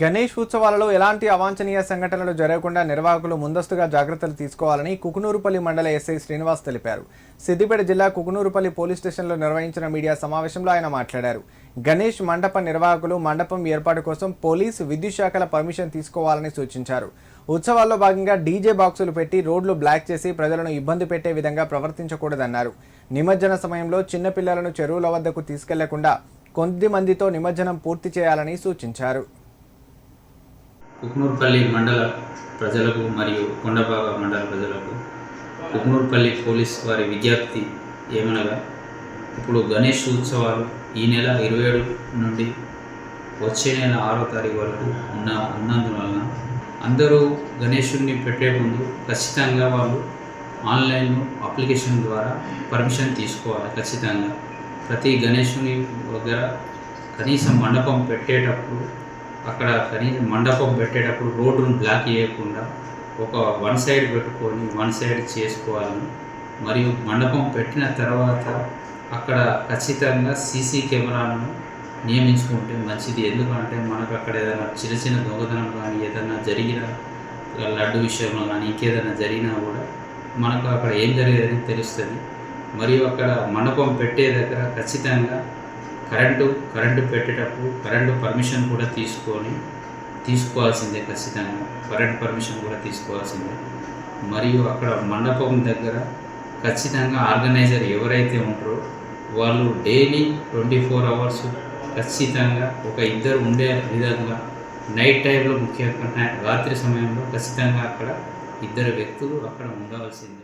గణేష్ ఉత్సవాలలో ఎలాంటి అవాంఛనీయ సంఘటనలు జరగకుండా నిర్వాహకులు ముందస్తుగా జాగ్రత్తలు తీసుకోవాలని కుకునూరుపల్లి మండల ఎస్ఐ శ్రీనివాస్ తెలిపారు. సిద్దిపేట జిల్లా కుకునూరుపల్లి పోలీస్ స్టేషన్లో నిర్వహించిన మీడియా సమావేశంలో ఆయన మాట్లాడారు. గణేష్ మండప నిర్వాహకులు మండపం ఏర్పాటు కోసం పోలీసు విద్యుత్ శాఖల పర్మిషన్ తీసుకోవాలని సూచించారు. ఉత్సవాల్లో భాగంగా డీజే బాక్సులు పెట్టి రోడ్లు బ్లాక్ చేసి ప్రజలను ఇబ్బంది పెట్టే విధంగా ప్రవర్తించకూడదన్నారు. నిమజ్జన సమయంలో చిన్నపిల్లలను చెరువుల వద్దకు తీసుకెళ్ళకుండా కొద్ది మందితో నిమజ్జనం పూర్తి చేయాలని సూచించారు. కుక్నూర్పల్లి మండల ప్రజలకు మరియు కొండబాగ మండల ప్రజలకు కుక్నూర్పల్లి పోలీస్ వారి విజ్ఞప్తి ఏమనగా ఇప్పుడు గణేష్ ఉత్సవాలు ఈ నెల ఇరవై ఏడు నుండి వచ్చే నెల ఆరో తారీఖు వరకు ఉన్న ఉన్నందువలన అందరూ గణేషుడిని పెట్టే ముందు ఖచ్చితంగా వాళ్ళు ఆన్లైన్ అప్లికేషన్ ద్వారా పర్మిషన్ తీసుకోవాలి ఖచ్చితంగా. ప్రతి గణేషుని దగ్గర కనీసం మండపం పెట్టేటప్పుడు అక్కడ కనీసం మండపం పెట్టేటప్పుడు రోడ్డును బ్లాక్ చేయకుండా ఒక వన్ సైడ్ పెట్టుకొని వన్ సైడ్ చేసుకోవాలని మరియు మండపం పెట్టిన తర్వాత అక్కడ ఖచ్చితంగా సీసీ కెమెరాలను నియమించుకుంటే మంచిది. ఎందుకంటే మనకు అక్కడ ఏదైనా చిన్న చిన్న దొంగతనం కానీ ఏదైనా జరిగిన లడ్డు విషయంలో కానీ ఇంకేదైనా జరిగినా కూడా మనకు అక్కడ ఏం జరిగేది తెలుస్తుంది. మరియు అక్కడ మండపం పెట్టే దగ్గర ఖచ్చితంగా కరెంటు కరెంటు పెట్టేటప్పుడు కరెంటు పర్మిషన్ కూడా తీసుకొని తీసుకోవాల్సిందే ఖచ్చితంగా. కరెంట్ పర్మిషన్ కూడా తీసుకోవాల్సిందే. మరియు అక్కడ మండపం దగ్గర ఖచ్చితంగా ఆర్గనైజర్ ఎవరైతే ఉంటారో వాళ్ళు డైలీ ట్వంటీ ఫోర్ అవర్స్ ఖచ్చితంగా ఒక ఇద్దరు ఉండే విధంగా నైట్ టైంలో ముఖ్యంగా రాత్రి సమయంలో ఖచ్చితంగా అక్కడ ఇద్దరు వ్యక్తులు అక్కడ ఉండవలసిందే